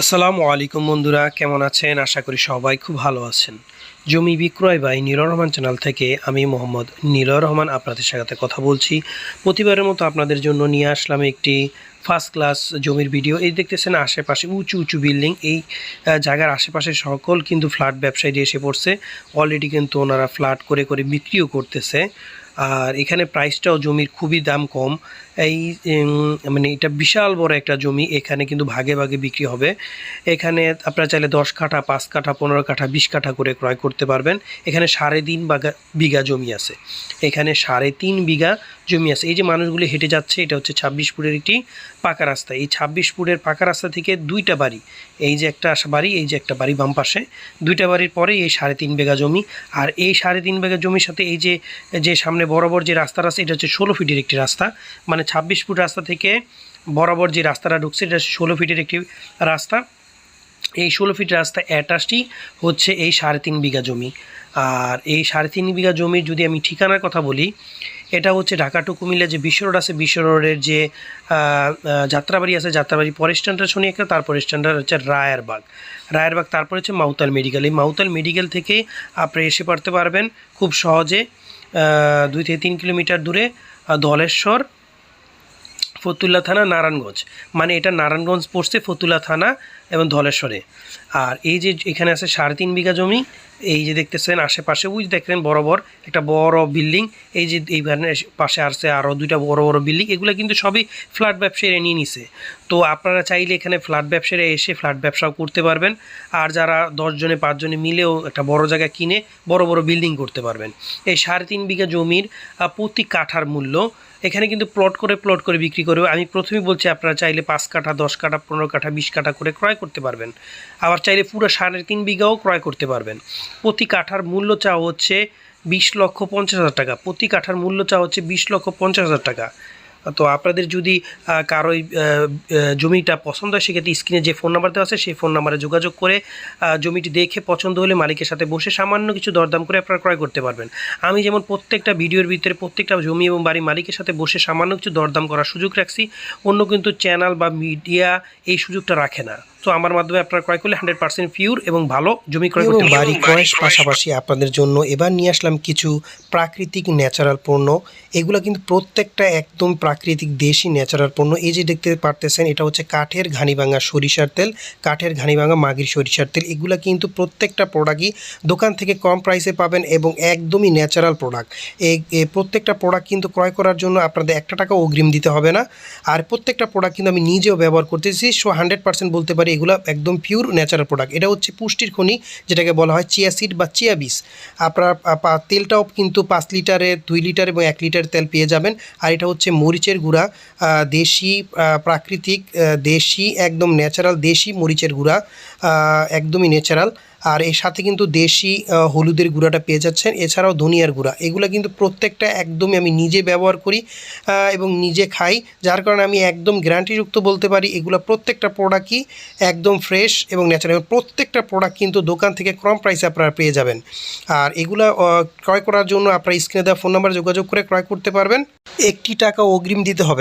আসসালামু আলাইকুম বন্ধুরা, কেমন আছেন? আশা করি সবাই খুব ভালো আছেন। জমি বিক্রয় বাই নীলয় রহমান চ্যানেল থেকে আমি মোহাম্মদ নীলয় রহমান আপনাদের সাথে কথা বলছি। প্রতিবারের মতো আপনাদের জন্য নিয়ে আসলাম একটি ফার্স্ট ক্লাস জমির ভিডিও এই দেখতেছেন আশেপাশে উঁচু উঁচু বিল্ডিং এই জায়গার আশেপাশে সকল কিন্তু ফ্ল্যাট ব্যবসায়ী এসে পড়ছে। অলরেডি কিন্তু ওনারা ফ্ল্যাট করে করে বিক্রিও করতেছে। আর এখানে প্রাইসটাও জমির খুবই দাম কম। এই মানে এটা বিশাল বড় একটা জমি, এখানে কিন্তু ভাগে ভাগে বিক্রি হবে। এখানে আপনারা চাইলে দশ কাঠা, পাঁচ কাঠা, পনেরো কাঠা, বিশ কাঠা করে ক্রয় করতে পারবেন। এখানে সাড়ে তিন বিঘা জমি আছে। এখানে সাড়ে তিন বিঘা জমি আছে। এই যে মানুষগুলি হেঁটে যাচ্ছে, এটা হচ্ছে ছাব্বিশ ফুটের একটি পাকা রাস্তা। এই ছাব্বিশ ফুটের পাকা রাস্তা থেকে দুইটা বাড়ি, এই যে একটা বাড়ি, এই যে একটা বাড়ি বাম পাশে, দুইটা বাড়ির পরে এই সাড়ে তিন বিঘা জমি। আর এই সাড়ে তিন বিঘা জমির সাথে এই যে যে সামনে বরাবর যে রাস্তাটা আছে, এটা হচ্ছে ষোলো ফিটের একটি রাস্তা। মানে ছাব্বিশ ফুট রাস্তা থেকে বরাবর যে রাস্তাটা ঢুকছে, এটা ষোলো ফিটের একটি রাস্তা। এই ষোলো ফিট রাস্তা অ্যাটাচটি হচ্ছে এই সাড়ে তিন বিঘা জমি। আর এই সাড়ে তিন বিঘা জমির যদি আমি ঠিকানার কথা বলি, এটা হচ্ছে ঢাকা টু কুমিল্লা যে বিশ্ব রোড আছে, বিশ্ব রোডের যে যাত্রাবাড়ি আছে, যাত্রাবাড়ি পরের স্ট্যান্ডটা শুনি একটা তারপরে স্ট্যান্ডার হচ্ছে রায়েরবাগ। রায়েরবাগ তারপরে হচ্ছে মাউতাল মেডিকেল। এই মাউতাল মেডিকেল থেকে আপনি এসে পড়তে পারবেন খুব সহজে। দুই থেকে তিন কিলোমিটার দূরে আহ, ধলেশ্বর ফতুল্লা থানা নারায়ণগঞ্জ। মানে এটা নারায়ণগঞ্জ পড়ছে ফতুল্লা থানা এবং ধলেশ্বরে। আর এই যে এখানে আছে সাড়ে তিন বিঘা জমি, এই যে দেখতেছেন আশেপাশে, ওই দেখলেন বড় একটা বড় বিল্ডিং, এই যে এইখানে পাশে আসছে আরও দুইটা বড় বড় বিল্ডিং, এগুলো কিন্তু সবই ফ্ল্যাট ব্যবসায়ীরা নিয়ে নিছে। তো আপনারা চাইলে এখানে ফ্ল্যাট ব্যবসায়ীরা এসে ফ্ল্যাট ব্যবসাও করতে পারবেন, আর যারা দশজনে পাঁচজনে মিলেও একটা বড় জায়গা কিনে বড় বড় বিল্ডিং করতে পারবেন। এই সাড়ে তিন বিঘা জমির প্রতি কাঠার মূল্য এখানে কিন্তু প্লট করে প্লট করে বিক্রি করবে আমি প্রথমে বলছি আপনারা চাইলে পাঁচ কাঠা, দশ কাঠা, পনেরো কাঠা, বিশ কাঠা করে ক্রয় করতে পারবেন। আবার চাইলে পুরো সাড়ে তিন বিঘাও ক্রয় করতে পারবেন। প্রতি কাঠার মূল্য চাওয়া হচ্ছে বিশ লক্ষ পঞ্চাশ হাজার টাকা। প্রতি কাঠার মূল্য চাওয়া হচ্ছে বিশ লক্ষ পঞ্চাশ হাজার টাকা। তো আপনাদের যদি আহ, কারও এই, আহ, আহ, জমিটা পছন্দ হয় সেক্ষেত্রে স্ক্রিনে যে ফোন নাম্বার দেওয়া আছে সেই ফোন নাম্বারে যোগাযোগ করে জমিটি দেখে পছন্দ হলে মালিকের সাথে বসে সামান্য কিছু দরদাম করে আপনারা ক্রয় করতে পারবেন। আমি যেমন প্রত্যেকটা ভিডিওর ভিতরে প্রত্যেকটা জমি এবং বাড়ি মালিকের সাথে বসে সামান্য কিছু দরদাম করার সুযোগ রাখছি অন্য কিন্তু চ্যানেল বা মিডিয়া এই সুযোগটা রাখে না। তো আমার মাধ্যমে আপনারা ক্রয় করলে হান্ড্রেড পার্সেন্ট পিওর এবং ভালো জমি ক্রয় করতে এবং বাড়ি ক্রয়ের পাশাপাশি আপনাদের জন্য এবার নিয়ে আসলাম কিছু প্রাকৃতিক ন্যাচারাল পণ্য। এগুলো কিন্তু প্রত্যেকটা একদম প্রাকৃতিক দেশি ন্যাচারাল পণ্য। এই যে দেখতে পারতেছেন, এটা হচ্ছে কাঠের ঘানিভাঙা সরিষার তেল। কাঠের ঘানিভাঙা মাগির সরিষার তেল। এগুলো কিন্তু প্রত্যেকটা প্রোডাক্টই দোকান থেকে কম প্রাইসে পাবেন এবং একদমই ন্যাচারাল প্রোডাক্ট এই প্রত্যেকটা প্রোডাক্ট কিন্তু ক্রয় করার জন্য আপনাদের একটা টাকা অগ্রিম দিতে হবে না। আর প্রত্যেকটা প্রোডাক্ট কিন্তু আমি নিজেও ব্যবহার করতেছি সো হান্ড্রেড পার্সেন্ট বলতে পারি এগুলো একদম পিওর ন্যাচারাল প্রোডাক্ট এটা হচ্ছে পুষ্টির খনি, যেটাকে বলা হয় চিয়া সিড বা চিয়া বিষ আপনার তেলটাও কিন্তু পাঁচ লিটারে, দুই লিটার এবং এক লিটার তেল পেয়ে যাবেন। আর এটা হচ্ছে মরিচের গুঁড়া দেশি প্রাকৃতিক দেশি একদম ন্যাচারাল দেশি মরিচের গুঁড়া একদমই ন্যাচারাল আর এর সাথে কিন্তু দেশি হলুদের গুঁড়াটা পেয়ে যাচ্ছেন। এছাড়াও ধনিয়ার গুঁড়া। এগুলো কিন্তু প্রত্যেকটা একদমই আমি নিজে ব্যবহার করি এবং নিজে খাই, যার কারণে আমি একদম গ্যারান্টিযুক্ত বলতে পারি, এগুলো প্রত্যেকটা প্রোডাক্টই একদম ফ্রেশ এবং ন্যাচারাল এবং প্রত্যেকটা প্রোডাক্ট কিন্তু দোকান থেকে কম প্রাইসে আপনারা পেয়ে যাবেন। আর এগুলো ক্রয় করার জন্য আপনারা স্ক্রিনে দেওয়া ফোন নাম্বারে যোগাযোগ করে ক্রয় করতে পারবেন। একটি টাকা অগ্রিম দিতে হবে।